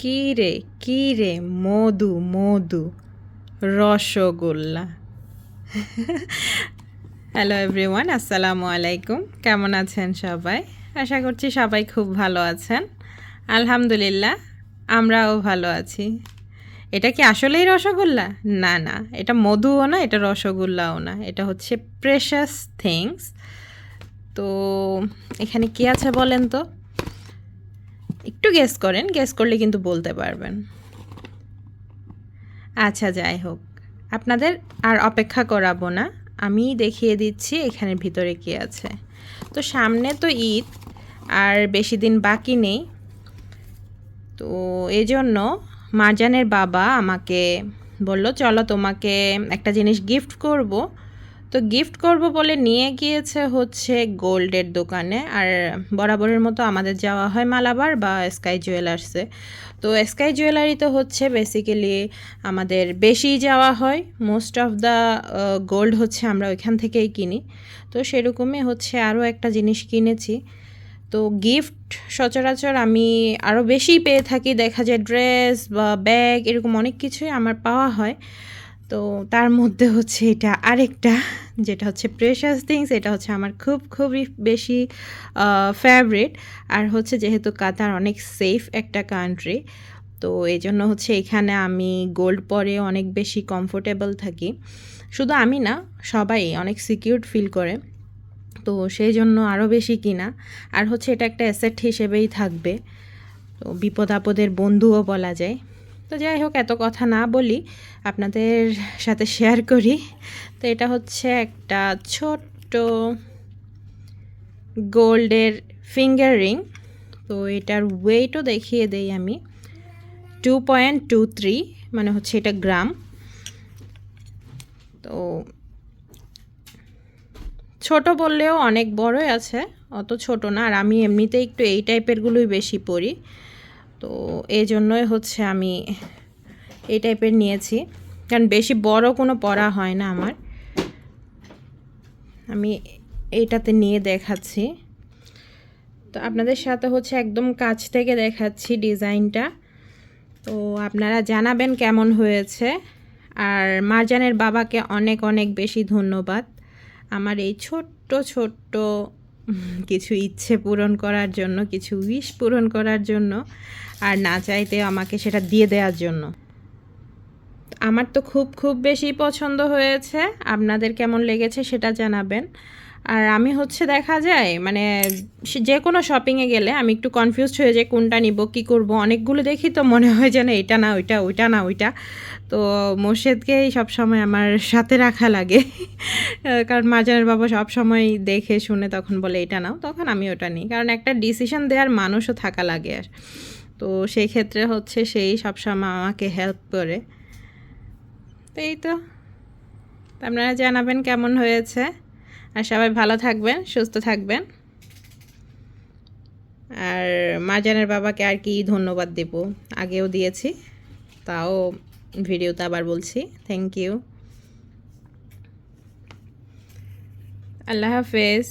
কি রে কি রে মধু মধু, রসগোল্লা। হ্যালো এভরিওয়ান আসসালামু আলাইকুম। কেমন আছেন সবাই? আশা করছি সবাই খুব ভালো আছেন। আলহামদুলিল্লাহ, আমরাও ভালো আছি। এটা কি আসলেই রসগোল্লা? না না, এটা মধুও না, এটা রসগোল্লাও না। এটা হচ্ছে প্রেশাস থিংস তো, এখানে কি আছে বলেন তো? একটু গেস করেন গেস করলে কিন্তু বলতে পারবেন। আচ্ছা যাই হোক। আপনাদের আর অপেক্ষা করাবো না। আমি দেখিয়ে দিচ্ছি এখানের ভিতরে কি আছে। তো সামনে তো ঈদ, আর বেশি দিন বাকি নেই। তো এই জন্য মারজানের বাবা আমাকে বলল, চলো তোমাকে একটা জিনিস গিফট করব। তো গিফট করব বলে নিয়ে গিয়েছে হচ্ছে গোল্ডের দোকানে। আর বরাবরের মতো আমাদের যাওয়া হয় মালাবার বা স্কাই জুয়েলার্সে। তো স্কাই জুয়েলারিতে হচ্ছে বেসিক্যালি আমাদের বেশি যাওয়া হয়। মোস্ট অফ দ্য গোল্ড হচ্ছে আমরা ওইখান থেকেই কিনি। তো সেরকমই হচ্ছে আরও একটা জিনিস কিনেছি। তো গিফট সচরাচর আমি আরও বেশি পেয়ে থাকি। দেখা যায় ড্রেস বা ব্যাগ এরকম অনেক কিছুই আমার পাওয়া হয়। তো তার মধ্যে হচ্ছে এটা আরেকটা, যেটা হচ্ছে প্রেশাস থিংস এটা হচ্ছে আমার খুব খুবই বেশি ফেভারিট আর হচ্ছে যেহেতু কাতার অনেক সেফ একটা কান্ট্রি তো এই জন্য হচ্ছে এখানে আমি গোল্ড পরে অনেক বেশি কমফোর্টেবল থাকি। শুধু আমি না, সবাই অনেক সিকিউর ফিল করে, তো সেই জন্য আরও বেশি কিনা, আর হচ্ছে এটা একটা অ্যাসেট হিসেবেই থাকবে, তো বিপদ আপদের বন্ধুও বলা যায়। তো যাই হোক, এত কথা না বলি, আপনাদের সাথে শেয়ার করি। তো এটা হচ্ছে একটা ছোট্ট গোল্ডের ফিঙ্গার রিং তো এটার ওয়েটও দেখিয়ে দেই আমি। টু পয়েন্ট টু থ্রি মানে হচ্ছে এটা গ্রাম। তো ছোট বললেও অনেক বড়ই আছে, অত ছোট না। আর আমি এমনিতে একটু এই টাইপেরগুলোই বেশি পরি। তো এই জন্যই হচ্ছে আমি এই টাইপের নিয়েছি। কারণ বেশি বড় কোনো পড়া হয় না আমার। আমি এইটাতে নিয়ে দেখাচ্ছি। তো আপনাদের সাথে হচ্ছে একদম কাছ থেকে দেখাচ্ছি ডিজাইনটা। তো আপনারা জানাবেন কেমন হয়েছে। আর মারজানের বাবাকে অনেক অনেক বেশি ধন্যবাদ। আমার এই ছোট্ট ছোট্ট কিছু ইচ্ছে পূরণ করার জন্য, কিছু উইশ পূরণ করার জন্য আর না চাইতে আমাকে সেটা দিয়ে দেওয়ার জন্য। আমার তো খুব খুব বেশি পছন্দ হয়েছে। আপনাদের কেমন লেগেছে সেটা জানাবেন। আর আমি হচ্ছে দেখা যায় মানে যে কোনো শপিংয়ে গেলে আমি একটু কনফিউজ হয়ে যাই কোনটা নিব, কী করব, অনেকগুলো দেখি তো মনে হয় যেন এটা না, ওইটা ওইটা না, ওইটা। তো মোর্শেদকেই সবসময় আমার সাথে রাখা লাগে। কারণ মাজারের বাবা সব সময় দেখে শুনে তখন বলে, এটা নাও। তখন আমি ওটা নিই। কারণ একটা ডিসিশন দেওয়ার মানুষও থাকা লাগে আর। তো সেই ক্ষেত্রে হচ্ছে সেই সবসময় আমাকে হেল্প করে। তো এই তো। আপনারা জানাবেন কেমন হয়েছে? আর সবাই ভালো থাকবেন, সুস্থ থাকবেন। আর মাজানের বাবাকে আর কি ধন্যবাদ দেব, আগেও দিয়েছি, তাও ভিডিওতে আবার বলছি থ্যাংক ইউ আল্লাহ হাফেজ।